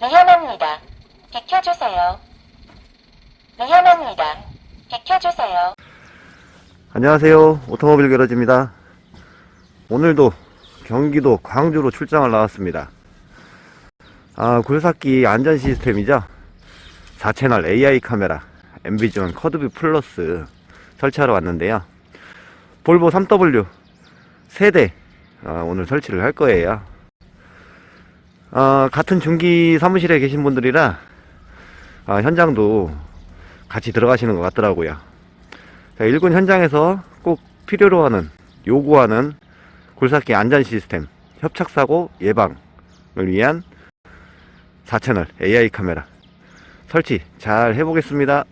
위험합니다. 비켜주세요. 위험합니다. 비켜주세요. 안녕하세요. 오토모빌 게러지입니다. 오늘도 경기도 광주로 출장을 나왔습니다. 아, 굴삭기 안전 시스템이죠. 4채널 AI 카메라 엠비전 커드뷰 플러스 설치하러 왔는데요. 볼보 3W 세대 아, 오늘 설치를 할 거예요. 아, 같은 중기 사무실에 계신 분들이라 아, 현장도 같이 들어가시는 것 같더라고요. 자, 일군 현장에서 꼭 필요로 하는, 요구하는 굴삭기 안전 시스템, 협착사고 예방을 위한 4채널 AI 카메라 설치 잘 해보겠습니다.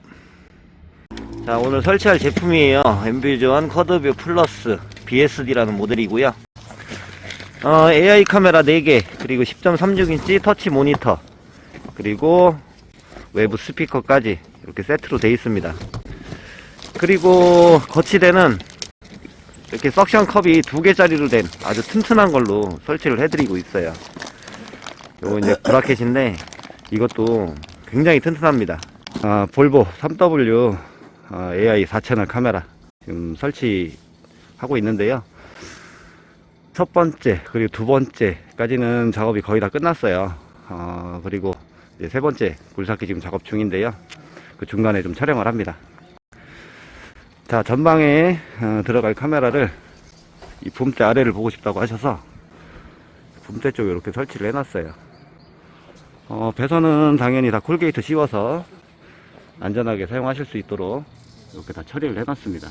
자, 오늘 설치할 제품이에요. 엠비전 쿼드뷰 플러스 BSD라는 모델이고요. 어, AI 카메라 4개, 그리고 10.36인치 터치 모니터, 그리고 외부 스피커까지 이렇게 세트로 되어 있습니다. 그리고 거치대는 이렇게 석션 컵이 두 개짜리로 된 아주 튼튼한 걸로 설치를 해드리고 있어요. 요거 이제 브라켓인데 이것도 굉장히 튼튼합니다. 아, 볼보 3W 아, AI 4채널 카메라 지금 설치하고 있는데요. 첫 번째 그리고 두 번째까지는 작업이 거의 다 끝났어요. 아, 그리고 세 번째 굴삭기 지금 작업 중인데요. 그 중간에 좀 촬영을 합니다. 자, 전방에 어, 들어갈 카메라를 이 붐대 아래를 보고 싶다고 하셔서 붐대 쪽에 이렇게 설치를 해놨어요. 어, 배선은 당연히 다 콜게이트 씌워서 안전하게 사용하실 수 있도록 이렇게 다 처리를 해놨습니다.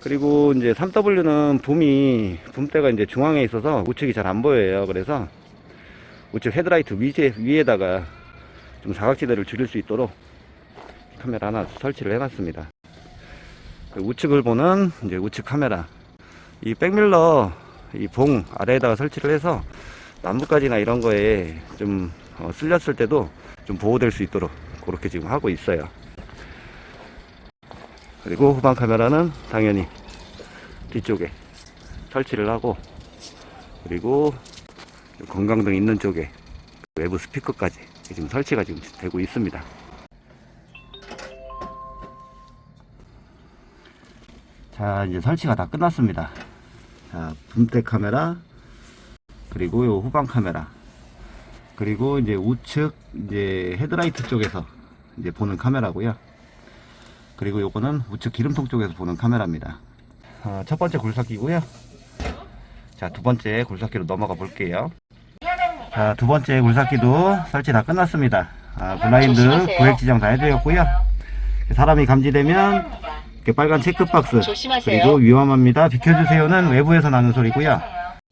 그리고 이제 3W는 붐이, 붐대가 이제 중앙에 있어서 우측이 잘 안 보여요. 그래서 우측 헤드라이트 위에, 위에다가 좀 사각지대를 줄일 수 있도록 카메라 하나 설치를 해놨습니다. 그 우측을 보는 이제 우측 카메라. 이 백밀러 이 봉 아래에다가 설치를 해서 나뭇가지나 이런 거에 좀 어, 쓸렸을 때도 좀 보호될 수 있도록 그렇게 지금 하고 있어요. 그리고 후방 카메라는 당연히 뒤쪽에 설치를 하고 그리고 건강등 있는 쪽에 외부 스피커까지 지금 설치가 지금 되고 있습니다. 자, 이제 설치가 다 끝났습니다. 자, 붐대 카메라, 그리고 요 후방 카메라, 그리고 이제 우측 이제 헤드라이트 쪽에서 이제 보는 카메라고요. 그리고 요거는 우측 기름통 쪽에서 보는 카메라입니다. 어, 첫 번째 굴삭기고요. 자, 두 번째 굴삭기로 넘어가 볼게요. 자, 두 번째 굴삭기도 설치 다 끝났습니다. 아, 블라인드. 구획 지정 다 해드렸고요. 사람이 감지되면 이렇게 빨간 체크박스. 그리고 위험합니다. 비켜주세요는 외부에서 나는 소리고요.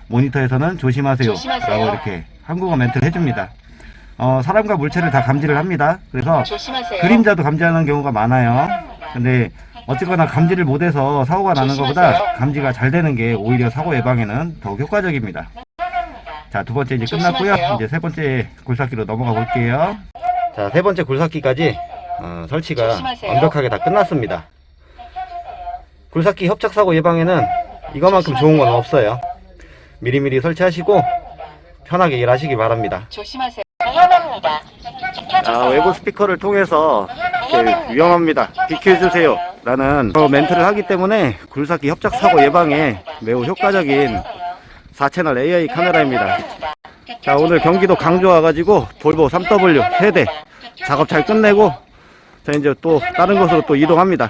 모니터에서는 조심하세요. 조심하세요. 라고 이렇게 한국어 멘트를 해줍니다. 어, 사람과 물체를 다 감지를 합니다. 그래서 조심하세요. 그림자도 감지하는 경우가 많아요. 근데 어쨌거나 감지를 못해서 사고가 나는 것보다. 감지가 잘 되는 게 오히려 사고 예방에는 더욱 효과적입니다. 자, 두 번째 이제 끝났고요. 이제 세 번째 굴삭기로 넘어가 볼게요. 자, 세 번째 굴삭기까지 어, 설치가. 완벽하게 다 끝났습니다. 굴삭기 협착사고 예방에는 이거만큼 좋은 건 없어요. 미리미리 설치하시고 편하게 일하시기 바랍니다. 조심하세요. 위험합니다. 아, 외부 스피커를 통해서 이렇게 위험합니다. 비켜주세요. 라는 어, 멘트를 하기 때문에 굴삭기 협착사고 예방에 매우 효과적인 4채널 AI 카메라입니다. 자, 오늘 경기도 강조 와가지고 볼보 3W 세대 작업 잘 끝내고 자, 이제 또 다른 곳으로 또 이동합니다.